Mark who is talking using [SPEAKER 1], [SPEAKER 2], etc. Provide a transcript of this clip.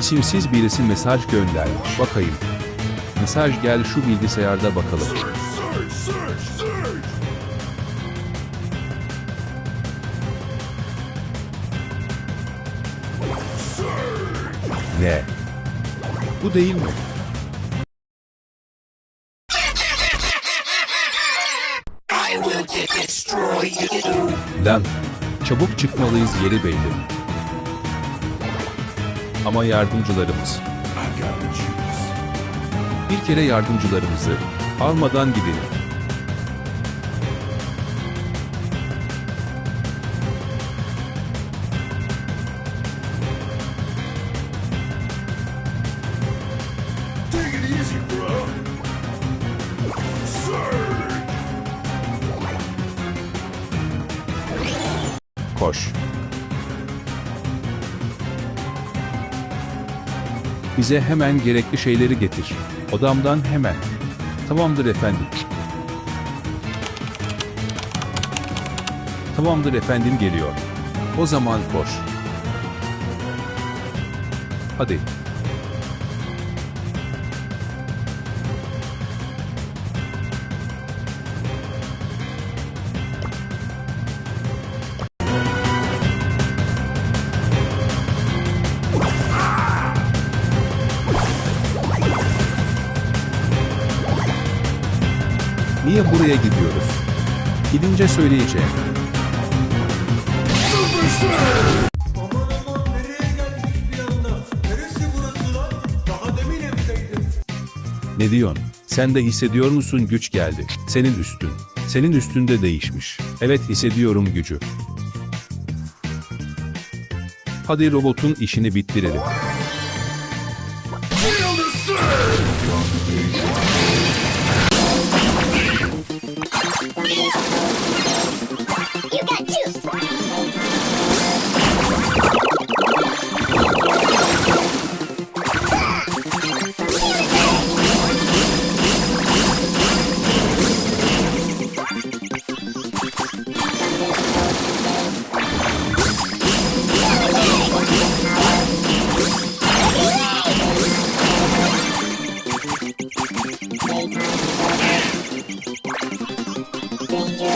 [SPEAKER 1] İsimsiz birisi mesaj göndermiş. Bakayım. Mesaj gel şu bilgisayarda bakalım. Ne? Bu değil mi? Lan, çabuk çıkmalıyız yeri belli. Ama yardımcılarımız. Bir kere yardımcılarımızı almadan gidelim. Koş. Bize hemen gerekli şeyleri getir. Odamdan hemen. Tamamdır efendim. Tamamdır efendim geliyor. O zaman koş. Hadi. Niye buraya gidiyoruz? Gidince söyleyeceğim. Ne diyorsun? Sen de hissediyor musun güç geldi. Senin üstün. Senin üstünde değişmiş. Evet hissediyorum gücü. Hadi robotun işini bittirelim.
[SPEAKER 2] Dig